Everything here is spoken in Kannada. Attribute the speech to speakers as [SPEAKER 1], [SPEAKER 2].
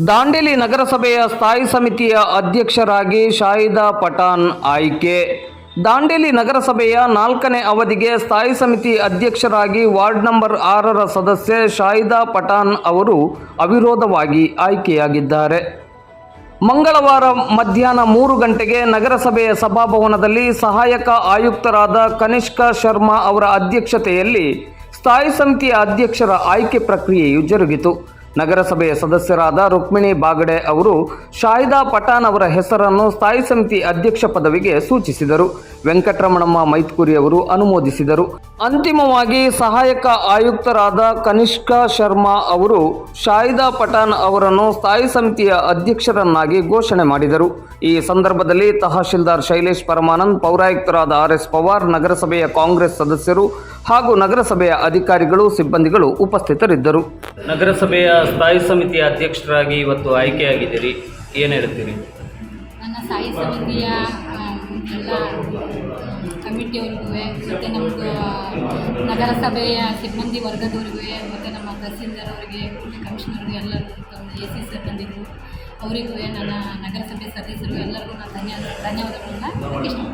[SPEAKER 1] ದಾಂಡೇಲಿ ನಗರಸಭೆಯ ಸ್ಥಾಯಿ ಸಮಿತಿಯ ಅಧ್ಯಕ್ಷರಾಗಿ ಶಾಹಿದಾ ಪಠಾನ್ ಆಯ್ಕೆ. ದಾಂಡೇಲಿ ನಗರಸಭೆಯ ನಾಲ್ಕನೇ ಅವಧಿಗೆ ಸ್ಥಾಯಿ ಸಮಿತಿ ಅಧ್ಯಕ್ಷರಾಗಿ ವಾರ್ಡ್ ನಂಬರ್ ಆರರ ಸದಸ್ಯೆ ಶಾಹಿದಾ ಪಠಾನ್ ಅವರು ಅವಿರೋಧವಾಗಿ ಆಯ್ಕೆಯಾಗಿದ್ದಾರೆ. ಮಂಗಳವಾರ ಮಧ್ಯಾಹ್ನ ಮೂರು ಗಂಟೆಗೆ ನಗರಸಭೆಯ ಸಭಾಭವನದಲ್ಲಿ ಸಹಾಯಕ ಆಯುಕ್ತರಾದ ಕನಿಷ್ಕ ಶರ್ಮಾ ಅವರ ಅಧ್ಯಕ್ಷತೆಯಲ್ಲಿ ಸ್ಥಾಯಿ ಸಮಿತಿಯ ಅಧ್ಯಕ್ಷರ ಆಯ್ಕೆ ಪ್ರಕ್ರಿಯೆಯು ಜರುಗಿತು. ನಗರಸಭೆಯ ಸದಸ್ಯರಾದ ರುಕ್ಮಿಣಿ ಬಾಗಡೆ ಅವರು ಶಾಹಿದಾ ಪಠಾಣ್ ಅವರ ಹೆಸರನ್ನು ಸ್ಥಾಯಿ ಸಮಿತಿ ಅಧ್ಯಕ್ಷ ಪದವಿಗೆ ಸೂಚಿಸಿದರು. ವೆಂಕಟರಮಣಮ್ಮ ಮೈತ್ಕುರಿ ಅವರು ಅನುಮೋದಿಸಿದರು. ಅಂತಿಮವಾಗಿ ಸಹಾಯಕ ಆಯುಕ್ತರಾದ ಕನಿಷ್ಕ ಶರ್ಮಾ ಅವರು ಶಾಯಿದಾ ಪಠಾನ್ ಅವರನ್ನು ಸ್ಥಾಯಿ ಸಮಿತಿಯ ಅಧ್ಯಕ್ಷರನ್ನಾಗಿ ಘೋಷಣೆ ಮಾಡಿದರು. ಈ ಸಂದರ್ಭದಲ್ಲಿ ತಹಶೀಲ್ದಾರ್ ಶೈಲೇಶ್ ಪರಮಾನಂದ್ ಪೌರಾಯುಕ್ತರಾದ ಆರ್ ಎಸ್ ಪವಾರ್ ನಗರಸಭೆಯ ಕಾಂಗ್ರೆಸ್ ಸದಸ್ಯರು ಹಾಗೂ ನಗರಸಭೆಯ ಅಧಿಕಾರಿಗಳು ಸಿಬ್ಬಂದಿಗಳು ಉಪಸ್ಥಿತರಿದ್ದರು. ನಗರಸಭೆಯ ಸ್ಥಾಯಿ ಸಮಿತಿಯ ಅಧ್ಯಕ್ಷರಾಗಿ ಇವತ್ತು ಆಯ್ಕೆಯಾಗಿದ್ದೀರಿ. ಏನು ಹೇಳ್ತೀರಿ?
[SPEAKER 2] ನನ್ನ ಸ್ಥಾಯಿ ಸಮಿತಿಯ ಎಲ್ಲ ಕಮಿಟಿಯವ್ರಿಗೂ ಮತ್ತು ನಮ್ಮದು ನಗರಸಭೆಯ ಸಿಬ್ಬಂದಿ ವರ್ಗದವ್ರಿಗೂ ಮತ್ತು ನಮ್ಮ ತಹಸೀಲ್ದಾರ್ ಅವರಿಗೆ ಕಮಿಷನರ್ಗೆ ಎಲ್ಲರಿಗೂ ಎ ಸಿ ಸಿಬ್ಬಂದಿಗೂ ಅವರಿಗೂ ನನ್ನ ನಗರಸಭೆ ಸದಸ್ಯರು ಎಲ್ಲರಿಗೂ ನಾನು ಧನ್ಯವಾದ ಧನ್ಯವಾದಗಳನ್ನ ಇಷ್ಟಪಡ್ತೀನಿ.